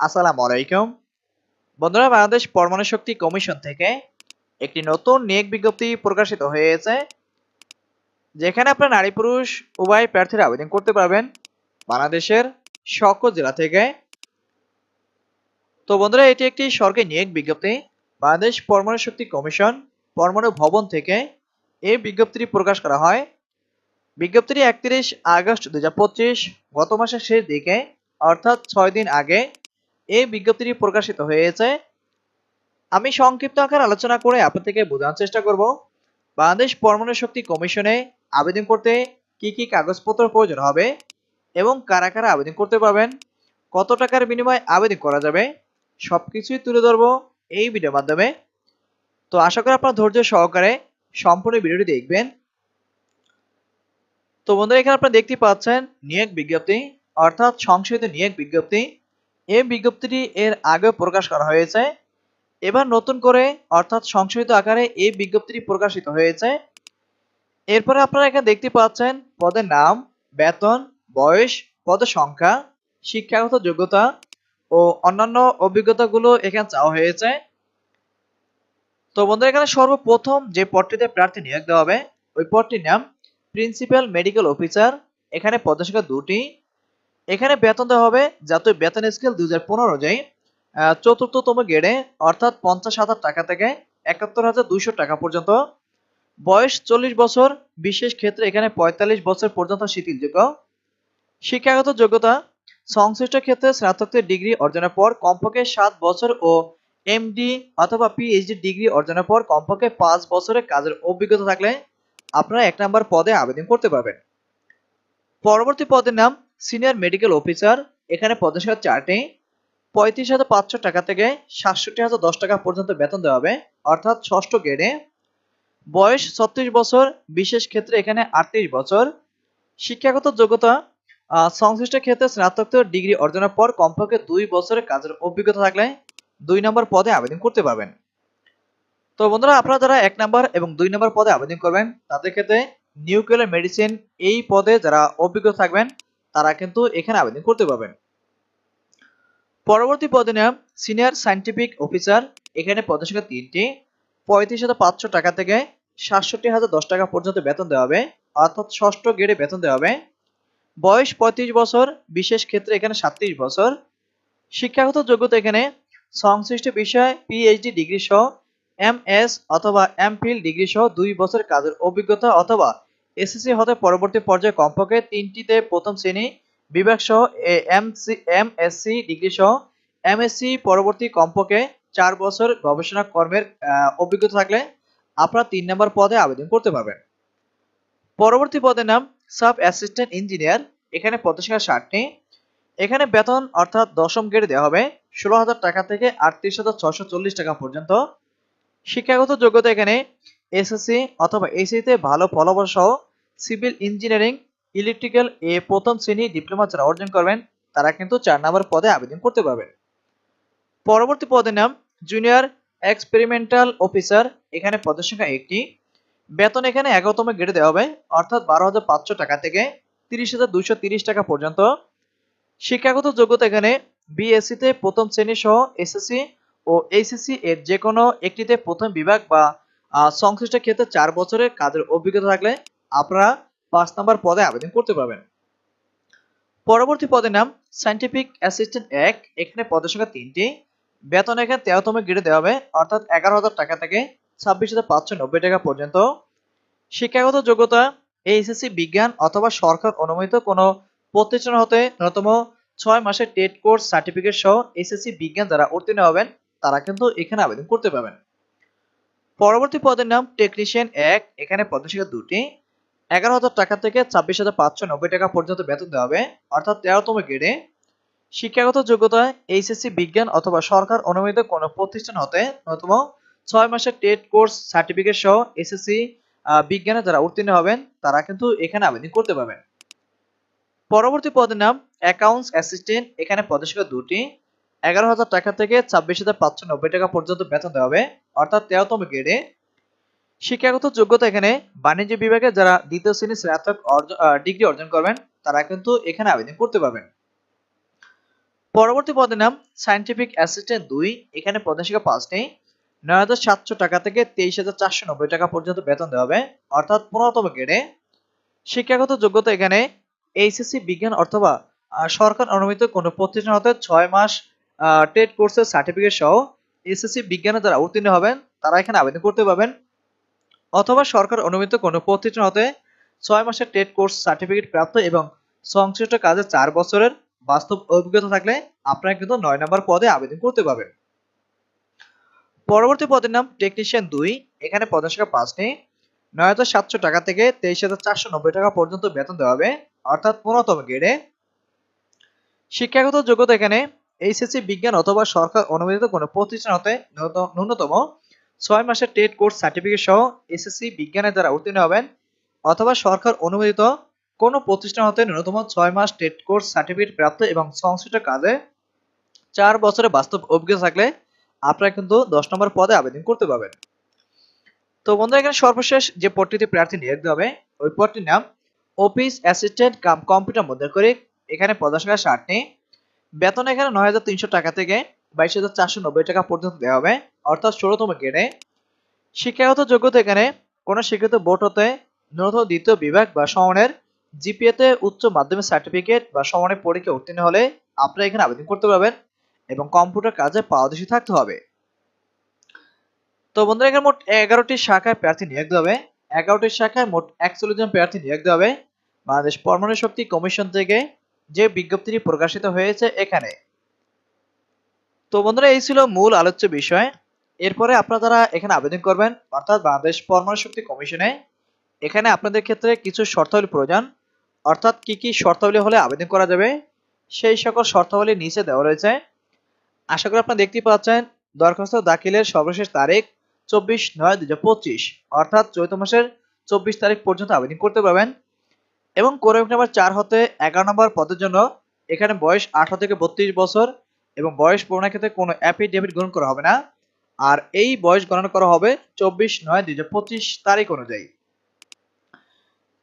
আসসালামু আলাইকুম। বন্ধুরা, বাংলাদেশ পরমাণু শক্তি কমিশন থেকে একটি নতুন নিয়োগ বিজ্ঞপ্তি প্রকাশিত হয়েছে, যেখানে আপনার নারী পুরুষ, উভয় প্রার্থীরা আবেদন করতে পারবেন বাংলাদেশের সকল জেলা থেকে। তো বন্ধুরা, এটি একটি সরকারি নিয়োগ বিজ্ঞপ্তি। বাংলাদেশ পরমাণু শক্তি কমিশন পরমাণু ভবন থেকে এই বিজ্ঞপ্তিটি প্রকাশ করা হয়। বিজ্ঞপ্তিটি একত্রিশ আগস্ট দুই হাজার পঁচিশ, গত মাসের শেষ দিকে, অর্থাৎ ছয় দিন আগে এই বিজ্ঞপ্তিটি প্রকাশিত হয়েছে। আমি সংক্ষিপ্ত আকার আলোচনা করে আপনাদেরকে বোঝানোর চেষ্টা করব। বাংলাদেশ পরমাণু শক্তি কমিশনে আবেদন করতে কি কি কাগজপত্র প্রয়োজন হবে এবং কারা কারা আবেদন করতে পারবেন, কত টাকার বিনিময়ে আবেদন করা যাবে, সবকিছুই তুলে ধরবো এই ভিডিওর মাধ্যমে। তো আশা করি আপনার ধৈর্য সহকারে সম্পূর্ণ ভিডিওটি দেখবেন। তো বন্ধুরা, এখানে আপনারা দেখতে পাচ্ছেন নিয়োগ বিজ্ঞপ্তি, অর্থাৎ সংশোধিত নিয়োগ বিজ্ঞপ্তি। এই বিজ্ঞপ্তিটি এর আগে প্রকাশ করা হয়েছে। এবার নতুন করে, অর্থাৎ সংশোধিত আকারে এই বিজ্ঞপ্তিটি প্রকাশিত হয়েছে। এরপরে আপনারা এখানে দেখতে পাচ্ছেন পদের নাম, বেতন, বয়স, পদের সংখ্যা, শিক্ষাগত যোগ্যতা ও অন্যান্য অভিজ্ঞতাগুলো এখানে চাওয়া হয়েছে। তো বন্ধুরা, এখানে সর্বপ্রথম যে পদটিতে প্রার্থী নিয়োগ দেওয়া হবে, ওই পদটির নাম প্রিন্সিপাল মেডিকেল অফিসার এখানে পদের সংখ্যা দুটি। এখানে বেতন দেওয়া হবে জাতীয় বেতন স্কেল দুই হাজার পনেরো অনুযায়ী চতুর্থতম গ্রেডে অর্থাৎ পঞ্চাশ হাজার টাকা থেকে একাত্তর হাজার দুইশো টাকা পর্যন্ত। বয়স চল্লিশ বছর, বিশেষ ক্ষেত্রে এখানে পঁয়তাল্লিশ বছর পর্যন্ত শিথিলযোগ্য। শিক্ষাগত যোগ্যতা, সংশ্লিষ্ট ক্ষেত্রে স্নাতকোত্তর ডিগ্রি অর্জনের পর কমপক্ষে সাত বছর ও এমডি অথবা পিএইচডি ডিগ্রি অর্জনের পর কমপক্ষে পাঁচ বছরের কাজের অভিজ্ঞতা থাকলে আপনারা এক নম্বর পদে আবেদন করতে পারবেন। পরবর্তী পদের নাম সিনিয়র মেডিকেল অফিসার, এখানে পদের সংখ্যা চারটি, পঁয়ত্রিশ হাজার পাঁচশো টাকা থেকে সাতষট্টি হাজার দশ টাকা পর্যন্ত বেতন দেওয়া হবে, অর্থাৎ ষষ্ঠ গ্রেডে বয়স ছত্রিশ বছর, বিশেষ ক্ষেত্রে এখানে আটত্রিশ বছর। শিক্ষাগত যোগ্যতা সংশ্লিষ্ট ক্ষেত্রে স্নাতকোত্তর ডিগ্রি অর্জনের পর কমপক্ষে দুই বছরের কাজের অভিজ্ঞতা থাকলে দুই নম্বর পদে আবেদন করতে পারবেন। তো বন্ধুরা, আপনারা যারা এক নম্বর এবং দুই নম্বর পদে আবেদন করবেন, তাদের ক্ষেত্রে নিউক্লিয়ার মেডিসিন এই পদে যারা অভিজ্ঞ থাকবেন তারা কিন্তু এখানে আবেদন করতে পারবেন। পরবর্তী পদে নাম সিনিয়র সায়েন্টিফিক অফিসার, এখানে পদের সংখ্যা তিনটি। পঁয়ত্রিশ হাজার পাঁচশো টাকা থেকে সাতষট্টি হাজার দশ টাকা পর্যন্ত বেতন দেওয়া হবে, অর্থাৎ ষষ্ঠ গ্রেডে বেতন দেওয়া হবে। বয়স পঁয়ত্রিশ বছর, বিশেষ ক্ষেত্রে এখানে সাতত্রিশ বছর। শিক্ষাগত যোগ্যতা এখানে সংশ্লিষ্ট বিষয় পিএইচডি ডিগ্রি সহ এম এস অথবা এমফিল ডিগ্রি সহ দুই বছর কাজের অভিজ্ঞতা অথবা এসএসসি হতে পরবর্তী পর্যায়ে কমপক্ষে তিনটিতে প্রথম শ্রেণি, বিভাগ সহ এমসি এমএসসি ডিগ্রি সহ এমএসসি পরবর্তী কমপক্ষে চার বছর গবেষণা কর্মের অভিজ্ঞতা থাকলে আপনারা তিন নম্বর পদে আবেদন করতে পারবেন। পরবর্তী পদের নাম সাব অ্যাসিস্ট্যান্ট ইঞ্জিনিয়ার, এখানে পদের সংখ্যা ষাটটি। এখানে বেতন অর্থাৎ দশম গ্রেডে দেওয়া হবে ষোলো হাজার টাকা থেকে আটত্রিশ হাজার ছশো চল্লিশ টাকা পর্যন্ত। শিক্ষাগত যোগ্যতা এখানে এসএসসি অথবা এসিতে ভালো ফলাফল সহ সিভিল ইঞ্জিনিয়ারিং, ইলেকট্রিক্যাল এ প্রথম শ্রেণি ডিপ্লোমা যারা অর্জন করবেন, তারা কিন্তু চার নম্বর পদে আবেদন করতে পারবেন পরবর্তী পদের নাম জুনিয়র এক্সপেরিমেন্টাল অফিসার এখানে পদের সংখ্যা একটি। বেতন এখানে এগারোতম গ্রেডে দেওয়া হবে, অর্থাৎ বারো হাজার পাঁচশো টাকা থেকে তিরিশ হাজার দুইশো তিরিশ টাকা পর্যন্ত। শিক্ষাগত যোগ্যতা এখানে বিএসসি তে প্রথম শ্রেণি সহ এসএসসি ও এইচএসসি এর যে কোনো একটিতে প্রথম বিভাগ বা সংশ্লিষ্ট ক্ষেত্রে চার বছরের কাজের অভিজ্ঞতা থাকলে আপনারা পাঁচ নম্বর পদে আবেদন করতে পারবেন। পরবর্তী পদের নাম সাইন্টিফিক অ্যাসিস্ট্যান্ট এক, এখানে পদের সংখ্যা তিনটি। বেতন এখানে তেরোতম গ্রেডে দেওয়া হবে, অর্থাৎ এগারো হাজার টাকা থেকে ছাব্বিশ হাজার পাঁচশো নব্বই টাকা পর্যন্ত। শিক্ষাগত যোগ্যতা এইচএসসি বিজ্ঞান অথবা সরকার অনুমোদিত কোনো প্রতিষ্ঠান হতে ন্যূনতম ছয় মাসের টেট কোর্স সার্টিফিকেট সহ এসএসসি বিজ্ঞান যারা উত্তীর্ণ হবেন, তারা কিন্তু এখানে আবেদন করতে পারবেন। পরবর্তী পদের নাম টেকনিশিয়ান এক, এখানে সংখ্যা দুটি। এগারো হাজার টাকা থেকে ছাব্বিশ হাজার পাঁচশো নব্বই টাকা পর্যন্ত বেতন দেওয়া হবে। অর্থাৎ তেরোতম গ্রেডে শিক্ষাগত যোগ্যতা, এইচএসসি বিজ্ঞান অথবা সরকার অনুমোদিত কোনো প্রতিষ্ঠান হতে ন্যূনতম ছয় মাসের টেট কোর্স সার্টিফিকেট সহ এসএসসি বিজ্ঞানে যারা উত্তীর্ণ হবেন, তারা কিন্তু এখানে আবেদন করতে পারবেন। পরবর্তী পদের নাম অ্যাকাউন্টস অ্যাসিস্ট্যান্ট এখানে পদের সংখ্যা দুটি। এগারো হাজার টাকা থেকে ছাব্বিশ হাজার পাঁচশো নব্বই টাকা পর্যন্ত বেতন দেওয়া হবে। অর্থাৎ তেরোতম গ্রেডে শিক্ষাগত যোগ্যতা এখানে বাণিজ্য বিভাগে যারা দ্বিতীয় শ্রেণির স্নাতক ডিগ্রি অর্জন করবেন, তারা কিন্তু এখানে আবেদন করতে পারবেন। পরবর্তী পদের নাম সায়েন্টিফিক অ্যাসিস্ট্যান্ট দুই, এখানে পদের সংখ্যা পাঁচটি নয় হাজার সাতশো টাকা থেকে তেইশ হাজার চারশো নব্বই টাকা পর্যন্ত বেতন দেওয়া হবে, অর্থাৎ পনেরোতম গ্রেডে শিক্ষাগত যোগ্যতা এখানে এইচএসসি বিজ্ঞান অথবা সরকার অনুমোদিত কোনো প্রতিষ্ঠান হতে ছয় মাস টেট কোর্সের সার্টিফিকেট সহ এসএসসি বিজ্ঞানে যারা উত্তীর্ণ হবেন, তারা এখানে আবেদন করতে পারবেন। অথবা সরকার অনুমোদিত কোনো প্রতিষ্ঠান হতে ছয় মাসের টেট কোর্স সার্টিফিকেট প্রাপ্ত এবং সংশ্লিষ্ট কাজে চার বছরের বাস্তব অভিজ্ঞতা থাকলে আপনারা কিন্তু নয় নম্বর পদে আবেদন করতে পারবেন। পরবর্তী পদের নাম টেকনিশিয়ান দুই। এখানে পদের সংখ্যা পাঁচটি নয় হাজার সাতশো টাকা থেকে তেইশ হাজার চারশো নব্বই টাকা পর্যন্ত বেতন দেওয়া হবে, অর্থাৎ পনেরোতম গ্রেডে শিক্ষাগত যোগ্যতা এখানে, এইচএসসি বিজ্ঞান অথবা সরকার অনুমোদিত কোনো প্রতিষ্ঠান হতে ন্যূনত- ন্যূনতম ছয় মাসের টেট কোর্স সার্টিফিকেট সহ এসএসসি বিজ্ঞানের দ্বারা উত্তীর্ণ হবেন অথবা সরকার অনুমোদিত কোনো প্রতিষ্ঠান হতে ন্যূনতম ছয় মাস টেট কোর্স সার্টিফিকেট প্রাপ্ত এবং সংশ্লিষ্ট কাজে চার বছরের বাস্তব অভিজ্ঞতা থাকলে আপনারা কিন্তু দশ নম্বর পদে আবেদন করতে পারবেন। তো বন্ধুরা, এখানে সর্বশেষ যে পদটিতে প্রার্থী নিয়োগ হবে, ওই পদটির নাম অফিস অ্যাসিস্ট্যান্ট কাম কম্পিউটার মধ্যে করে এখানে পদাসংখ্যা ষাটটি বেতন এখানে নয় হাজার তিনশো টাকা থেকে বাইশ হাজার চারশো নব্বই টাকা পর্যন্ত দেওয়া হবে। অর্থাৎ গ্রেডে শিক্ষাগত যোগ্যতা এখানে কোনো বোর্ড হতে ন্যূনতম দ্বিতীয় বিভাগ বা জিপিএতে উচ্চ মাধ্যমিক সার্টিফিকেট বা পরীক্ষা উত্তীর্ণ হলে আপনারা এখানে আবেদন করতে পারবেন এবং কম্পিউটার কাজে পারদর্শী থাকতে হবে। তো বন্ধুরা, এখানে মোট এগারোটি শাখায় প্রার্থী নিয়োগ দেওয়া হবে। এগারোটি শাখায় মোট একচল্লিশ জন প্রার্থী নিয়োগ দেওয়া হবে। বাংলাদেশ পরমাণু শক্তি কমিশন থেকে যে বিজ্ঞপ্তিটি প্রকাশিত হয়েছে এখানে। তো বন্ধুরা, এই ছিল মূল আলোচ্য বিষয়। এরপরে আপনারা যারা এখানে আবেদন করবেন, অর্থাৎ বাংলাদেশ পরমাণু শক্তি কমিশনে, এখানে আপনাদের ক্ষেত্রে কিছু শর্তাবলী প্রয়োজন। অর্থাৎ কি কি শর্তাবলী হলে আবেদন করা যাবে, সেই সকল শর্তাবলী নিচে দেওয়া রয়েছে। আশা করি আপনারা দেখতেই পাচ্ছেন, দরখাস্ত দাখিলের সর্বশেষ তারিখ চব্বিশ নয় দুই পঁচিশ, অর্থাৎ চৈত মাসের চব্বিশ তারিখ পর্যন্ত আবেদন করতে পারবেন। এবং কোরমিক নাম্বার চার হতে এগারো নম্বর পদের জন্য, এখানে বয়স আঠারো থেকে বত্রিশ বছর এবং বয়স পূরণের ক্ষেত্রে কোনো অ্যাফিডেভিট গ্রহণ করা হবে না। আর এই বয়স গণনা করা হবে চব্বিশ নয় দুই পঁচিশ তারিখ অনুযায়ী।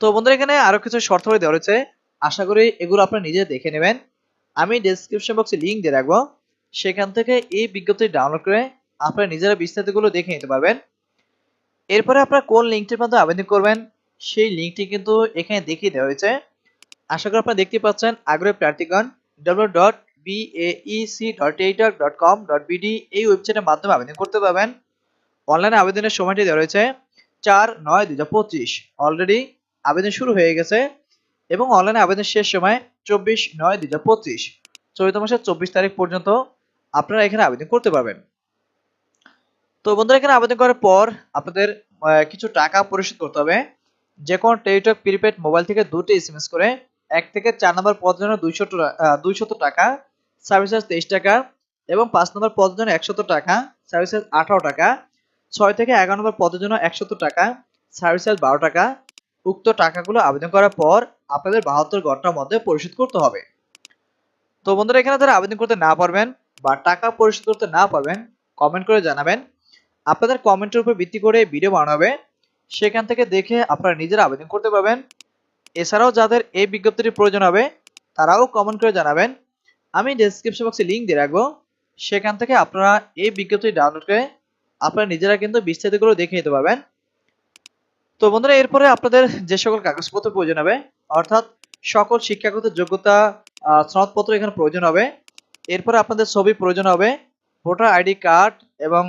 তো বন্ধুরা, এখানে আরও কিছু শর্তাবলী দেওয়া রয়েছে। আশা করি এগুলো আপনারা নিজে দেখে নেবেন। আমি ডেসক্রিপশন বক্সে লিঙ্ক দিয়ে রাখব। সেখান থেকে এই বিজ্ঞপ্তি ডাউনলোড করে আপনারা নিজেরা বিস্তারিতগুলো দেখে নিতে পারবেন। এরপরে আপনারা কোন লিঙ্কটির মাধ্যমে আবেদন করবেন, সেই লিঙ্কটি কিন্তু এখানে দেখিয়ে দেওয়া হয়েছে। আশা করি আপনারা দেখতে পাচ্ছেন আগ্রহী প্রার্থীগণ ডাব্লিউ ডট বিএইসি ডট এইটার ডট কম ডট বিডি এই ওয়েবসাইটের মাধ্যমে আবেদন করতে পারবেন। অনলাইনে আবেদনের সময়টি দেওয়া রয়েছে চার নয় দুই পঁচিশ। অলরেডি আবেদন শুরু হয়ে গেছে এবং অনলাইনে আবেদন শেষ সময় চব্বিশ নয় দুই পঁচিশ। চৈত মাসের চব্বিশ তারিখ পর্যন্ত আপনারা এখানে আবেদন করতে পারবেন। তো বন্ধুরা, এখানে আবেদন করার পর আপনাদের কিছু টাকা পরিশোধ করতে হবে। যে কোনো টেলিটক, প্রিপেড, মোবাইল থেকে দুটি এসএমএস করে এক থেকে চার নম্বর পদের জন্য দুইশো দুইশত টাকা সার্ভিস চার্জ তেইশ টাকা এবং পাঁচ নম্বর পদের জন্য একশত টাকা, সার্ভিস চার্জ আঠারো টাকা, ছয় থেকে এগারো নম্বর পদের জন্য একশত টাকা, সার্ভিস চার্জ বারো টাকা। উক্ত টাকাগুলো আবেদন করার পর আপনাদের বাহাত্তর ঘণ্টার মধ্যে পরিশোধ করতে হবে। তো বন্ধুরা, এখানে যারা আবেদন করতে না পারবেন বা টাকা পরিশোধ করতে না পারবেন কমেন্ট করে জানাবেন। আপনাদের কমেন্টের উপর ভিত্তি করে ভিডিও বানানো হবে। সেখান থেকে দেখে আপনারা নিজেরা আবেদন করতে পারবেন। এছাড়াও যাদের এই বিজ্ঞপ্তির প্রয়োজন হবে, তারাও কমেন্ট করে জানাবেন। আমি ডেসক্রিপশন বক্সে লিঙ্ক দিয়ে রাখব। সেখান থেকে আপনারা এই বিজ্ঞপ্তি ডাউনলোড করে আপনারা নিজেরা কিন্তু বিস্তারিতগুলো দেখে নিতে পারবেন। তো বন্ধুরা, এরপরে আপনাদের যে সকল কাগজপত্র প্রয়োজন হবে, অর্থাৎ সকল শিক্ষাগত যোগ্যতা সনদপত্র এখানে প্রয়োজন হবে। এরপরে আপনাদের ছবি প্রয়োজন হবে, ভোটার আইডি কার্ড এবং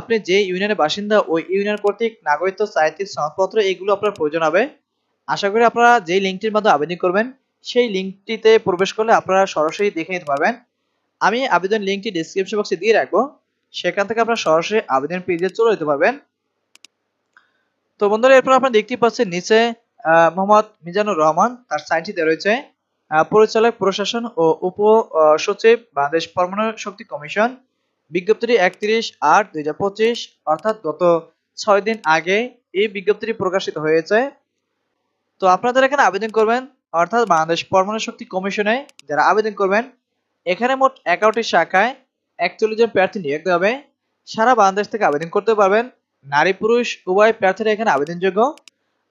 আপনি যে ইউনিয়নের বাসিন্দা, ওই ইউনিয়ন কর্তৃক নাগরিকত্ব, সাহিত্যিক সনদপত্র, এগুলো আপনার প্রয়োজন হবে। আশা করি আপনারা যে লিঙ্কটির মাধ্যমে আবেদন করবেন সেই লিঙ্কটিতে প্রবেশ করলে আপনারা সরাসরি দেখে নিতে পারবেন। আমি আবেদন লিঙ্কটি ডিসক্রিপশন বক্সে দিয়ে রাখব। সেখান থেকে আপনারা সরাসরি আবেদন পেজে চলে যেতে পারবেন। তো বন্ধুরা, এরপর আপনারা দেখতেই পাচ্ছেন নিচে মোহাম্মদ মিজানুর রহমান তার সাইনটি দেওয়া রয়েছে। পরিচালক, প্রশাসন ও উপ সচিব, বাংলাদেশ পরমাণু শক্তি কমিশন, বিজ্ঞপ্তিটি একত্রিশ আট দুই হাজার পঁচিশ, অর্থাৎ গত ছয় দিন আগে এই বিজ্ঞপ্তিটি প্রকাশিত হয়েছে। তো আপনাদের এখানে আবেদন করবেন। অর্থাৎ বাংলাদেশ পরমাণু শক্তি কমিশনে যারা আবেদন করবেন, এখানে মোট এগারোটি শাখায় একচল্লিশ জন প্রার্থী নিয়োগ দেওয়া হবে। সারা বাংলাদেশ থেকে আবেদন করতে পারবেন। নারী, পুরুষ, উভয় প্রার্থীরা এখানে আবেদনযোগ্য।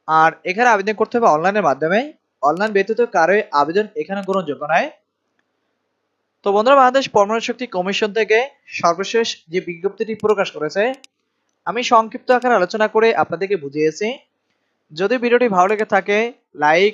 আর এখানে আবেদন করতে হবে অনলাইনের মাধ্যমে। অনলাইন ব্যতীত কারোই আবেদন এখানে গ্রহণযোগ্য নয়। তো বন্ধুরা, বাংলাদেশ পরমাণু শক্তি কমিশন থেকে সর্বশেষ যে বিজ্ঞপ্তিটি প্রকাশ করেছে, আমি সংক্ষিপ্ত আকারে আলোচনা করে আপনাদেরকে বুঝিয়েছি। যদি ভিডিওটি ভালো লেগে থাকে, লাইক